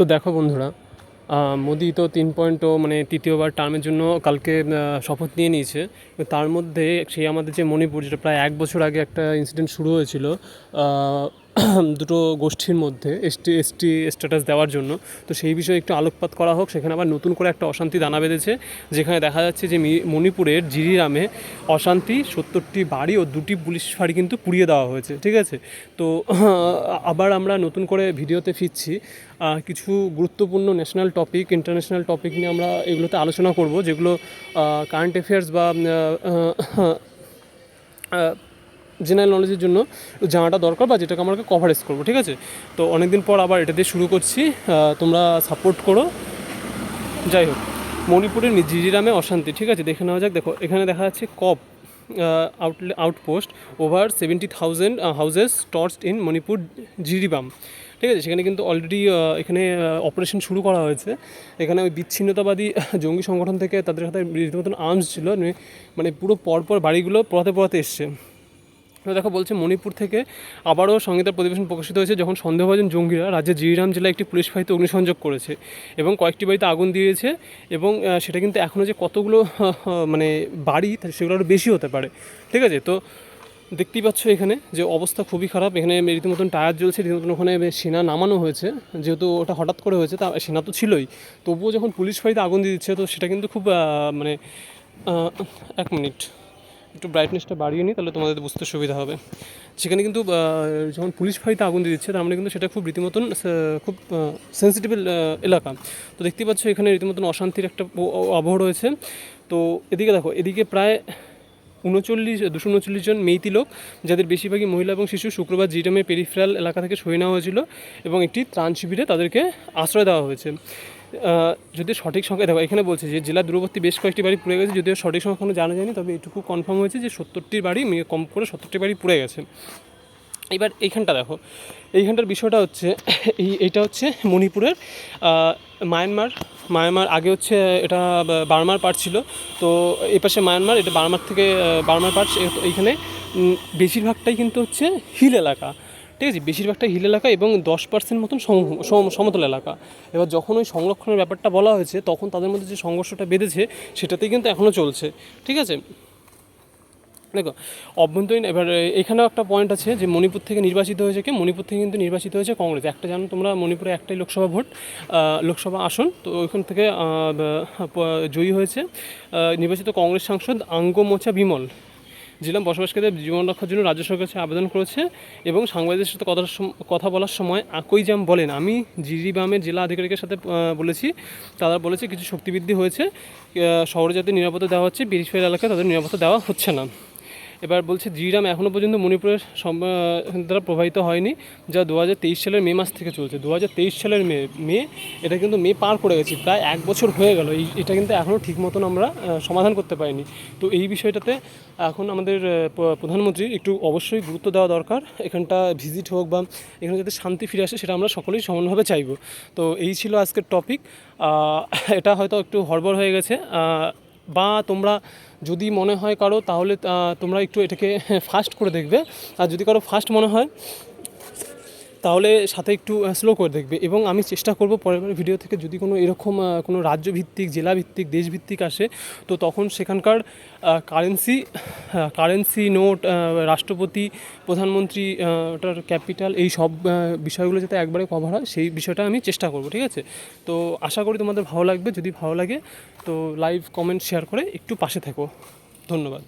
তো দেখো বন্ধুরা মোদি তো তিন পয়েন্ট মানে তৃতীয়বার টার্মের জন্য কালকে শপথ নিয়ে নিয়েছে। তার মধ্যে সেই আমাদের যে মণিপুর, যেটা প্রায় এক বছর আগে একটা ইনসিডেন্ট শুরু হয়েছিল দুটো গোষ্ঠীর মধ্যে এসটি এসটি স্ট্যাটাস দেওয়ার জন্য। তো সেই বিষয়ে একটু আলোকপাত করা হোক, সেখানে আবার নতুন করে একটা অশান্তি দানা বেঁধেছে, যেখানে দেখা যাচ্ছে যে মণিপুরের জিরিরামে অশান্তি সত্তরটি বাড়ি ও দুটি পুলিশ ফাঁড়ি কিন্তু পুড়িয়ে দেওয়া হয়েছে, ঠিক আছে? তো আবার আমরা নতুন করে ভিডিওতে ফিরছি। কিছু গুরুত্বপূর্ণ ন্যাশনাল টপিক ইন্টারন্যাশনাল টপিক নিয়ে আমরা এগুলোতে আলোচনা করব, যেগুলো কারেন্ট অ্যাফেয়ার্স বা জেনারেল নলেজের জন্য জানাটা দরকার বা যেটাকে আমাকে কভারেজ করব, ঠিক আছে? তো অনেকদিন পর আবার এটা দিয়ে শুরু করছি। তোমরা সাপোর্ট করো। যাই হোক, মণিপুরের জিরিরামে অশান্তি, ঠিক আছে? দেখে নেওয়া যাক। দেখো, এখানে দেখা যাচ্ছে cop outlay outpost over seventy thousand houses torch in Manipur Jiribam, ঠিক আছে? সেখানে কিন্তু অলরেডি এখানে অপারেশন শুরু করা হয়েছে। এখানে ওই বিচ্ছিন্নতাবাদী জঙ্গি সংগঠন থেকে তাদের সাথে রীতিমতন আর্মস ছিল। মানে- মানে পুরো পরপর বাড়িগুলো পড়াতে পড়াতে এসছে। তো দেখো বলছে মণিপুর থেকে আবারও সংহিতার প্রতিবেদন প্রকাশিত হয়েছে, যখন সন্দেহভাজন জঙ্গিরা রাজ্যের জিরিরাম জেলায় একটি পুলিশ বাহিনীতে অগ্নিসংযোগ করেছে এবং কয়েকটি বাড়িতে আগুন দিয়েছে এবং সেটা কিন্তু এখনও যে কতগুলো মানে বাড়ি সেগুলো আরও বেশি হতে পারে। ঠিক আছে? তো দেখতেই পাচ্ছ এখানে যে অবস্থা খুবই খারাপ। এখানে রীতিমতন টায়ার জ্বলছে, রীতিমতন ওখানে সেনা নামানো হয়েছে। যেহেতু ওটা হঠাৎ করে হয়েছে, তা সেনা তো ছিলই। তবুও যখন পুলিশ বাড়িতে আগুন দিয়ে দিচ্ছে, তো সেটা কিন্তু খুব মানে এক মিনিট। একটু ব্রাইটনেসটা বাড়িয়ে নিই, তাহলে তোমাদের বুঝতে সুবিধা হবে। সেখানে কিন্তু যখন পুলিশ ফাঁড়িতে আগুন দিয়ে দিচ্ছে, তার মানে কিন্তু সেটা খুব রীতিমতন খুব সেন্সিটিভ এলাকা। তো দেখতেই পাচ্ছ, এখানে রীতিমতন অশান্তির একটা আবহ রয়েছে। তো এদিকে দেখো, এদিকে প্রায় উনচল্লিশ, দুশো উনচল্লিশ জন মেইতি লোক, যাদের বেশিরভাগই মহিলা এবং শিশু, শুক্রবার জিটামের পেরিফেরাল এলাকা থেকে সরিয়ে নেওয়া হয়েছিল এবং একটি ত্রাণ শিবিরে তাদেরকে আশ্রয় দেওয়া হয়েছে। যদি সঠিক সংখ্যা, দেখো, এখানে বলছে যে জেলা দূরবর্তী বেশ কয়েকটি বাড়ি পুড়ে গেছে, যদিও সঠিক সংখ্যা এখনও জানা যায়নি, তবে এটুকু কনফার্ম হয়েছে যে সত্তরটি বাড়ি মে- কম করে সত্তরটি বাড়ি পুড়ে গেছে। এবার এইখানটা দেখো, এইখানটার বিষয়টা হচ্ছে, এই এইটা হচ্ছে মণিপুরের মায়ানমার মায়ানমার আগে হচ্ছে এটা বার্মার পার্ট ছিল, তো এই পাশে মায়ানমার, এটা বার্মার থেকে বার্মার পার্ট এইখানে বেশিরভাগটাই কিন্তু হচ্ছে হিল এলাকা। ঠিক আছে? বেশিরভাগটাই হিল এলাকা এবং দশ পার্সেন্ট মতন সম- সম- সমতল এলাকা। এবার যখন ওই সংরক্ষণের ব্যাপারটা বলা হয়েছে, তখন তাদের মধ্যে যে সংঘর্ষটা বেঁধেছে, সেটাতেই কিন্তু এখনও চলছে। ঠিক আছে? দেখো, অভ্যন্তরীণ, এবার এখানেও একটা পয়েন্ট আছে যে মণিপুর থেকে নির্বাচিত হয়েছে কে? মণিপুর থেকে কিন্তু নির্বাচিত হয়েছে কংগ্রেস। একটা জানো তোমরা, মণিপুরে একটাই লোকসভা ভোট লোকসভা আসন। তো ওইখান থেকে জয়ী হয়েছে নির্বাচিত কংগ্রেস সাংসদ আঙ্গমোচা বিমল। জেলা বসবাসকারীদের জীবন রক্ষার জন্য রাজ্য সরকার কাছে আবেদন করেছে এবং সাংবাদিকদের সাথে কথা কথা বলার সময় আকইজাম বলেন। আমি জিরিবামের জেলা আধিকারিকের সাথে বলেছি। তারা বলেছে কিছু শক্তিবৃদ্ধি হয়েছে। শহরে যাতে নিরাপত্তা দেওয়া হচ্ছে বিরিশ এলাকায় তাদের নিরাপত্তা দেওয়া হচ্ছে না। এবার বলছে জিরাম এখনও পর্যন্ত মণিপুরের দ্বারা প্রভাবিত হয়নি, যা দু হাজার তেইশ সালের মে মাস থেকে চলছে। দু হাজার তেইশ সালের মে মে, এটা কিন্তু মে পার করে গেছি, প্রায় এক বছর হয়ে গেল। এই এটা কিন্তু এখনও ঠিক মতন আমরা সমাধান করতে পারিনি। তো এই বিষয়টাতে এখন আমাদের প্রধানমন্ত্রী একটু অবশ্যই গুরুত্ব দেওয়া দরকার। এখানটা ভিজিট হোক বা এখানে যাতে শান্তি ফিরে আসে, সেটা আমরা সকলেই সমানভাবে চাইব। তো এই ছিল আজকের টপিক এটা হয়তো একটু হড়বড় হয়ে গেছে। বা তোমরা যদি মনে হয় কারও, তাহলে তোমরা একটু এটাকে ফাস্ট করে দেখবে। আর যদি কারও ফাস্ট মনে হয় তাহলে সাথে একটু স্লো করে দেখবে। এবং আমি চেষ্টা করব পরের ভিডিও থেকে যদি কোনো এরকম কোনো রাজ্যভিত্তিক, জেলাভিত্তিক, দেশভিত্তিক আসে, তো তখন সেখানকার কারেন্সি কারেন্সি নোট রাষ্ট্রপতি, প্রধানমন্ত্রী ওটার ক্যাপিটাল এই সব বিষয়গুলো যাতে একবারে কভার হয়, সেই বিষয়টা আমি চেষ্টা করব, ঠিক আছে? তো আশা করি তোমাদের ভালো লাগবে। যদি ভালো লাগে, তো লাইভ কমেন্ট শেয়ার করে একটু পাশে থেকো। ধন্যবাদ।